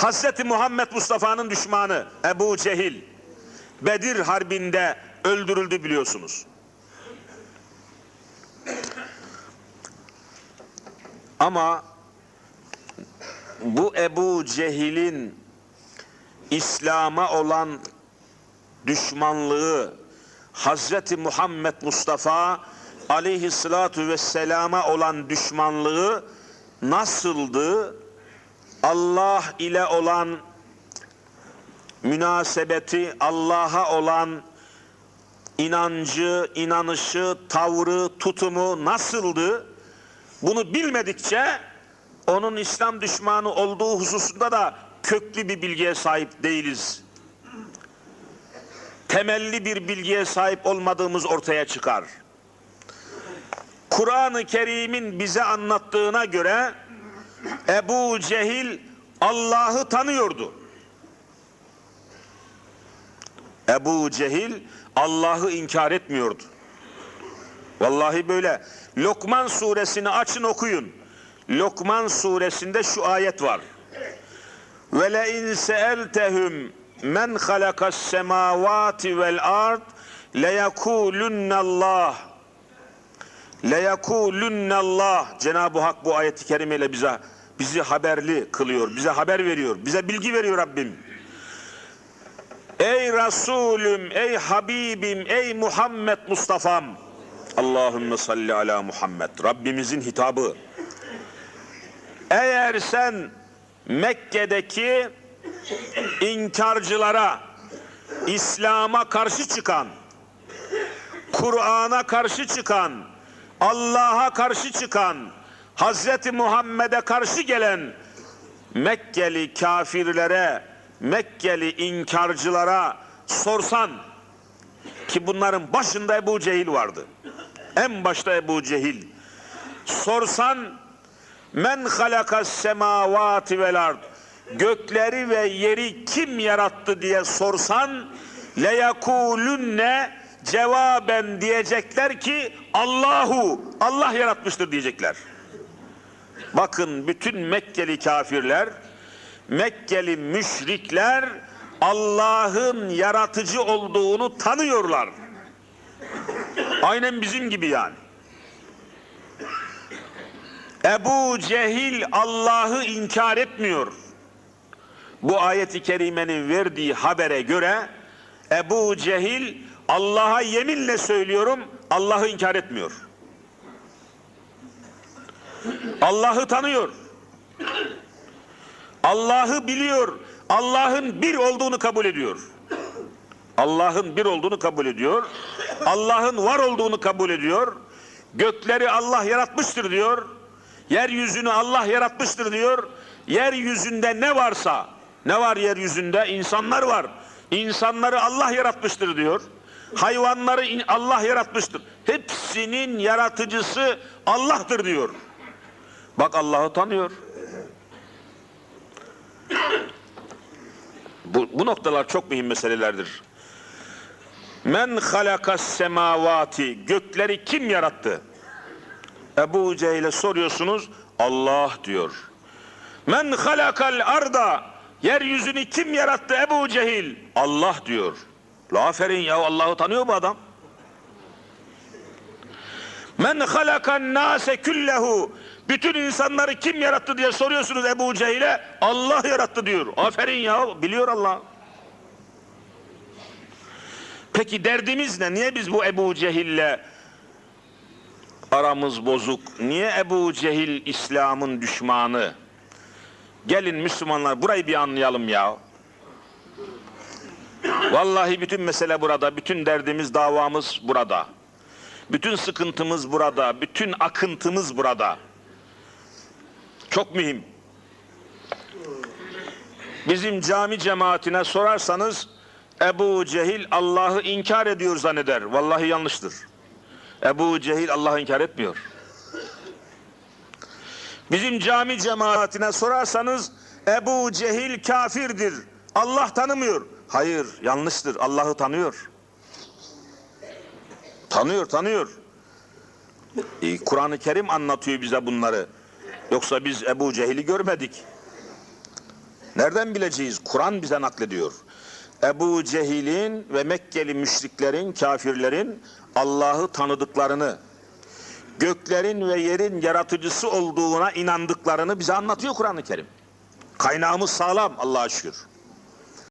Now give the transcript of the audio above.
Hazreti Muhammed Mustafa'nın düşmanı Ebu Cehil Bedir Harbi'nde öldürüldü biliyorsunuz. Ama bu Ebu Cehil'in İslam'a olan düşmanlığı Hazreti Muhammed Mustafa aleyhissalatu vesselama olan düşmanlığı nasıldı? Allah ile olan münasebeti, Allah'a olan inancı, inanışı, tavrı, tutumu nasıldı? Bunu bilmedikçe onun İslam düşmanı olduğu hususunda da köklü bir bilgiye sahip değiliz. Temelli bir bilgiye sahip olmadığımız ortaya çıkar. Kur'an-ı Kerim'in bize anlattığına göre Ebu Cehil Allah'ı tanıyordu. Ebu Cehil Allah'ı inkar etmiyordu. Vallahi böyle. Lokman suresini açın okuyun. Lokman suresinde şu ayet var. Ve le in seeltehum men halakas semavati vel ard le yekulunallah le yekulunallah Cenab-ı Hak bu ayeti kerimeyle bize bizi haberli kılıyor. Bize haber veriyor. Bize bilgi veriyor Rabbim. Ey Resulüm, ey Habibim, ey Muhammed Mustafa'm. Allahümme salli ala Muhammed. Rabbimizin hitabı. Eğer sen Mekke'deki inkarcılara, İslam'a karşı çıkan, Kur'an'a karşı çıkan, Allah'a karşı çıkan, Hazreti Muhammed'e karşı gelen Mekkeli kafirlere, Mekkeli inkarcılara sorsan ki bunların başında Ebu Cehil vardı. En başta Ebu Cehil. Sorsan men halakas semavati vel ard gökleri ve yeri kim yarattı diye sorsan leyekulünne cevaben diyecekler ki Allahu Allah yaratmıştır diyecekler. Bakın bütün Mekkeli kafirler, Mekkeli müşrikler Allah'ın yaratıcı olduğunu tanıyorlar. Aynen bizim gibi yani. Ebu Cehil Allah'ı inkar etmiyor. Bu ayeti kerimenin verdiği habere göre Ebu Cehil Allah'a yeminle söylüyorum Allah'ı inkar etmiyor. Allah'ı tanıyor. Allah'ı biliyor. Allah'ın bir olduğunu kabul ediyor. Allah'ın bir olduğunu kabul ediyor. Allah'ın var olduğunu kabul ediyor. Gökleri Allah yaratmıştır diyor. Yeryüzünü Allah yaratmıştır diyor. Yeryüzünde ne varsa, ne var yeryüzünde? İnsanlar var. İnsanları Allah yaratmıştır diyor. Hayvanları Allah yaratmıştır. Hepsinin yaratıcısı Allah'tır diyor. Bak Allah'ı tanıyor. Bu, bu noktalar çok mühim meselelerdir. Men halakas semavati gökleri kim yarattı? Ebu Cehil'e soruyorsunuz Allah diyor. Men halakal arda yeryüzünü kim yarattı Ebu Cehil? Allah diyor. La ya Allah'ı tanıyor bu adam. Men halakan nase küllehu bütün insanları kim yarattı diye soruyorsunuz Ebu Cehil'e Allah yarattı diyor. Aferin ya biliyor Allah. Peki derdimiz ne? Niye biz bu Ebu Cehil'le aramız bozuk? Niye Ebu Cehil İslam'ın düşmanı? Gelin Müslümanlar burayı bir anlayalım ya. Vallahi bütün mesele burada, bütün derdimiz, davamız burada. Bütün sıkıntımız burada, bütün akıntımız burada. Çok mühim. Bizim cami cemaatine sorarsanız Ebu Cehil Allah'ı inkar ediyor zanneder. Vallahi yanlıştır. Ebu Cehil Allah'ı inkar etmiyor. Bizim cami cemaatine sorarsanız Ebu Cehil kafirdir. Allah tanımıyor. Hayır, yanlıştır. Allah'ı tanıyor. Tanıyor, tanıyor. E, Kur'an-ı Kerim anlatıyor bize bunları. Yoksa biz Ebu Cehil'i görmedik. Nereden bileceğiz? Kur'an bize naklediyor. Ebu Cehil'in ve Mekkeli müşriklerin, kafirlerin Allah'ı tanıdıklarını, göklerin ve yerin yaratıcısı olduğuna inandıklarını bize anlatıyor Kur'an-ı Kerim. Kaynağımız sağlam Allah'a şükür.